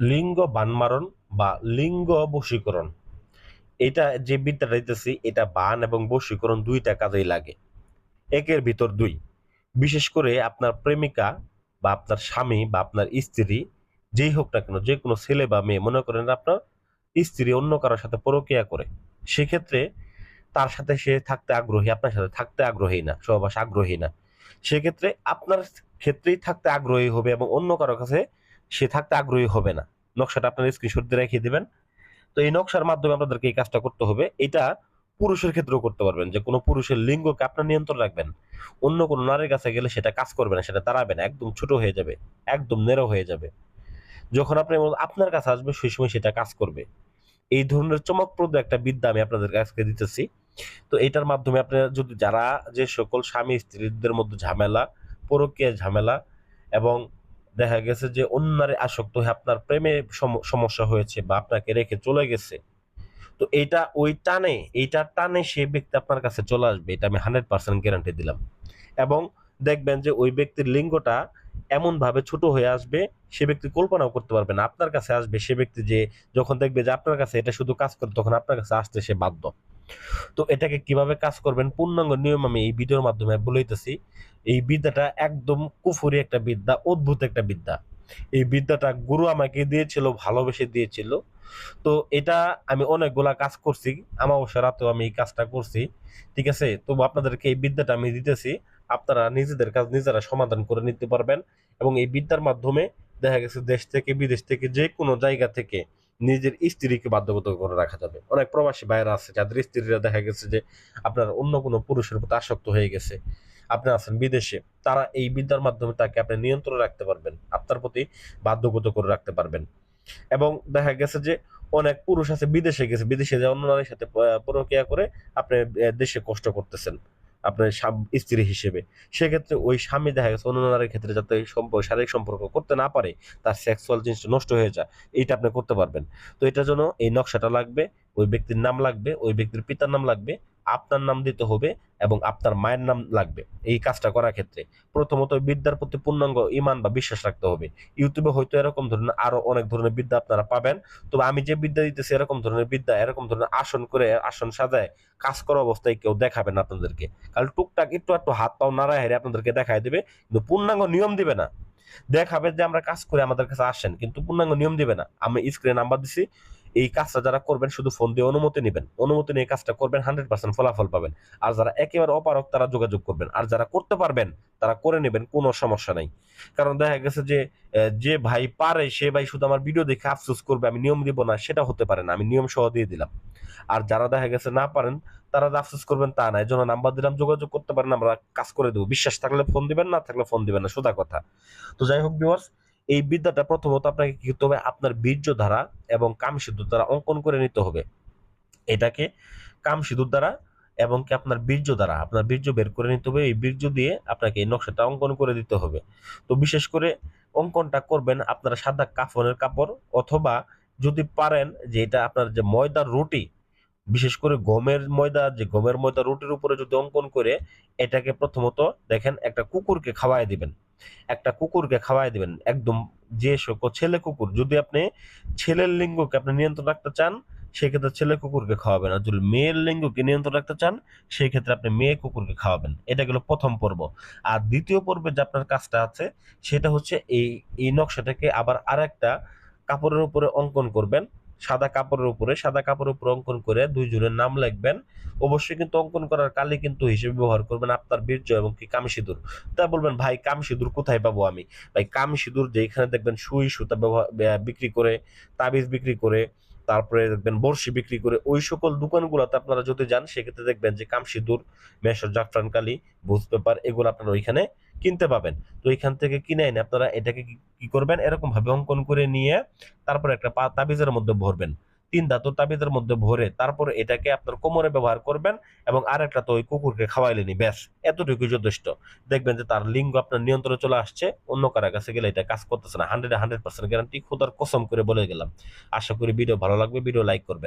লিঙ্গ বানমারণ বা লিঙ্গ বশীকরণ। এটা যে বিদ্যাটা দিতেছি এটা বান এবং বশীকরণ দুইটা কাজেই লাগে। একের ভিতর দুই। বিশেষ করে আপনার প্রেমিকা বা আপনার স্বামী বা আপনার স্ত্রী, যেই হোক না কেন, যে কোনো ছেলে বা মেয়ে, মনে করেন আপনার স্ত্রী অন্য কারোর সাথে পরকিয়া করে, সেক্ষেত্রে তার সাথে সে থাকতে আগ্রহী, আপনার সাথে থাকতে আগ্রহী না, সহবাস আগ্রহী না। সেক্ষেত্রে আপনার ক্ষেত্রেই থাকতে আগ্রহী হবে এবং অন্য কারও কাছে সে থাকতে আগ্রহী হবে না। নকশাটা আপনার স্ক্রিনশট দিয়ে রেখে দিবেন। তো এই নকশার মাধ্যমে আপনাদেরকে এই কাজটা করতে হবে। এটা পুরুষের ক্ষেত্রেও করতে পারবেন। যে কোনো পুরুষের লিঙ্গকে আপনার নিয়ন্ত্রণ রাখবেন। অন্য কোনো নারীর কাছে গেলে সেটা কাজ করবে না, সেটা দাঁড়াবে না। একদম ছোট হয়ে যাবে, একদম নেরো হয়ে যাবে। যখন আপনি আপনার কাছে আসবে, সেই সময় সেটা কাজ করবে। এই ধরনের চমকপ্রদ একটা বিদ্যা আমি আপনাদের কাছে দিতেছি। তো এটার মাধ্যমে আপনারা যদি যারা যে সকল স্বামী স্ত্রীদের মধ্যে ঝামেলা পরকীয় ঝামেলা এবং দেখা গেছে যে অন্যারে আসক্ত হয়ে আপনার প্রেমে সম- সমস্যা হয়েছে বা আপনাকে রেখে চলে গেছে। তো এইটা ওই টানে এইটার টানে সেই ব্যক্তি আপনার কাছে চলে আসবে, এটা আমি হান্ড্রেড পার্সেন্ট গ্যারান্টি দিলাম। এবং দেখবেন যে ওই ব্যক্তির লিঙ্গটা এমন ভাবে ছোট হয়ে আসবে, সে ব্যক্তি কল্পনাও করতে পারবে না। আপনার কাছে আসবে সে ব্যক্তি যে, যখন দেখবে যে আপনার কাছে এটা শুধু কাজ করে, তখন আপনার কাছে আসতে সে বাধ্য। তো এটাকে কীভাবে কাজ করবেন? পূর্ণাঙ্গ নিয়ম আমি এই ভিডিওর মাধ্যমে বলেইতেছি। এই বিদ্যাটা একদম কুফুরি একটা বিদ্যা, অদ্ভুত একটা বিদ্যা। এই বিদ্যাটা গুরু আমাকে দিয়েছিল, ভালোবেসে দিয়েছিল। তো এটা আমি অনেকগুলা কাজ করছি। আমাবস্যা রাতেও আমি এই কাজটা করছি। ঠিক আছে? তবু আপনাদেরকে এই বিদ্যাটা আমি দিতেছি। আপনারা নিজেদের কাজ নিজেরা সমাধান করে নিতে পারবেন। এবং এই বিদ্যার মাধ্যমে দেখা গেছে দেশ থেকে বিদেশ থেকে যে কোনো জায়গা থেকে নিজের স্ত্রীকে বাধ্যগত করে রাখা যাবে। অনেক প্রবাসী ভাইয়েরা আছে, যাদের স্ত্রীরা দেখা গেছে যে আপনার অন্য কোনো পুরুষের প্রতি আসক্ত হয়ে গেছে। আপনি আছেন বিদেশে, তারা এই বিদ্যার মাধ্যমে তাকে আপনি নিয়ন্ত্রণ রাখতে পারবেন, আপনার প্রতি বাধ্যগত করে রাখতে পারবেন। এবং দেখা গেছে যে অনেক পুরুষ আছে, বিদেশে গেছে, বিদেশে যে অন্য নারীর সাথে প্রক্রিয়া করে আপনি দেশে কষ্ট করতেছেন। আপনার স্ত্রী হিসেবে। সেক্ষেত্রে ওই স্বামী দেখা গেছে অন্য নারীর ক্ষেত্রে যাতে সম্পর্ক শারীরিক সম্পর্ক করতে না পারে, তার সেক্সুয়াল জিনিসটা নষ্ট হয়ে যায়, এইটা আপনি করতে পারবেন। তো এটার জন্য এই নকশাটা লাগবে, ওই ব্যক্তির নাম লাগবে, ওই ব্যক্তির পিতার নাম লাগবে আপনার নাম দিতে হবে এবং আপনার মায়ের নাম লাগবে। এই কাজটা করার ক্ষেত্রে প্রথমত বিদ্যার প্রতি পূর্ণাঙ্গ ইমান বা বিশ্বাস রাখতে হবে। ইউটিউবে হয়তো এরকম ধরনের আরও অনেক ধরনের বিদ্যা আপনারা পাবেন। তবে আমি যে বিদ্যা দিতেছি এরকম ধরনের বিদ্যা, এরকম ধরনের আসন করে আসন সাজায় কাজ করা অবস্থায় কেউ দেখাবেন আপনাদেরকে। কারণ টুকটাক একটু একটু হাত পাও নাড়া হেরে আপনাদেরকে দেখায় দেবে, কিন্তু পূর্ণাঙ্গ নিয়ম দিবে না। দেখাবে যে আমরা কাজ করে আমাদের কাছে আসেন, কিন্তু পূর্ণাঙ্গ নিয়ম দিবে না। আমি স্ক্রিনে নাম্বার দিছি এই কাজটা যারা করবেন শুধু ফোন দিয়ে অনুমতি নেবেন। অনুমতি নিয়ে কাজটা করবেন, হান্ড্রেড পার্সেন্ট ফলাফল পাবেন। আর যারা একেবারে অপারক তারা যোগাযোগ করবেন। আর যারা করতে পারবেন, তারা করে নেবেন, কোনো সমস্যা নাই। কারণ দেখা গেছে যে যে ভাই পারে, সে ভাই শুধু আমার ভিডিও দেখে আফসোস করবে, আমি নিয়ম দিব না, সেটা হতে পারে না, আমি নিয়ম সহ দিয়ে দিলাম। আর যারা দেখা গেছে না পারেন, তারা আফসোস করবেন তা না এই জন্য নাম্বার দিলাম, যোগাযোগ করতে পারেন, আমরা কাজ করে দেবো। বিশ্বাস থাকলে ফোন দিবেন, না থাকলে ফোন দিবেন না, সোজা কথা। তো যাই হোক ভিউয়ার্স এই বিদ্যাটা প্রথমত আপনাকে কি করতে হবে? আপনার বীর্য ধারা এবং কাম সিদ্ধুর দ্বারা অঙ্কন করে নিতে হবে। এটাকে কাম সিঁদুর দ্বারা এবং কি আপনার বীর্য দ্বারা, আপনার বীর্য বের করে নিতে হবে। এই বীর্য দিয়ে আপনাকে এই নকশাটা অঙ্কন করে দিতে হবে। তো বিশেষ করে অঙ্কনটা করবেন আপনারা সাদা কাফনের কাপড় অথবা যদি পারেন যে এটা আপনার যে ময়দার রুটি বিশেষ করে গমের ময়দা, যে গমের ময়দা রুটির উপরে যদি অঙ্কন করে, এটাকে প্রথমত দেখেন একটা কুকুরকে খাওয়াই দিবেন। একটা কুকুরকে খাওয়াই দিবেন। একদম যে সকল ছেলে কুকুর, যদি আপনি ছেলের লিঙ্গকে আপনি নিয়ন্ত্রণ রাখতে চান, সেক্ষেত্রে ছেলে কুকুরকে খাওয়াবেন। আর যদি মেয়ের লিঙ্গকে নিয়ন্ত্রণ রাখতে চান সেই ক্ষেত্রে আপনি মেয়ে কুকুরকে খাওয়াবেন। এটা গেল প্রথম পর্ব। আর দ্বিতীয় পর্বে যে আপনার কাজটা আছে, সেটা হচ্ছে এই এই নকশাটাকে আবার আরেকটা কাপড়ের উপরে অঙ্কন করবেন। সাদা কাপড়ের উপরে, সাদা কাপড়ের উপর অঙ্কন করে দুইজনের নাম লিখবেন। অবশ্যই কিন্তু অঙ্কন করার কালে কিন্তু হিসেবে ব্যবহার করবেন আপনার বীর্য এবং কি কাম সিঁদুর। তা বলবেন, ভাই, কাম সিঁদুর কোথায় পাবো আমি? ভাই, কাম সিঁদুর যেখানে দেখবেন সুই সুতা ব্যবহার বিক্রি করে, তাবিজ বিক্রি করে তারপরে দেখবেন বর্ষি বিক্রি করে ওই সকল দোকানগুলোতে আপনারা যদি যান, সেক্ষেত্রে দেখবেন যে কাম সিঁদুর মেশর, জাফরান কালি, ভুজ পেপার, এগুলো আপনারা ওইখানে কিনতে পাবেন। তো এখান থেকে কিনে এনে আপনারা এটাকে কি- করবেন? এরকম ভাবে অঙ্কন করে নিয়ে তারপর একটা তাবিজের মধ্যে ভরবেন। তিন ধাতু তাবিজের মধ্যে ভরে তারপর এটাকে আপনার কোমরে ব্যবহার করবেন এবং আর একটা তো ওই কুকুরকে খাওয়াইলেনি ব্যাস এতটুকু যথেষ্ট। দেখবেন যে তার লিঙ্গ আপনার নিয়ন্ত্রণে চলে আসছে, অন্য কারও কাছে গেলে এটা কাজ করতেছে না হান্ড্রেড হান্ড্রেড পার্সেন্ট গ্যারান্টি খোদার কসম করে বলে গেলাম। আশা করি ভিডিও ভালো লাগবে ভিডিও লাইক করবেন।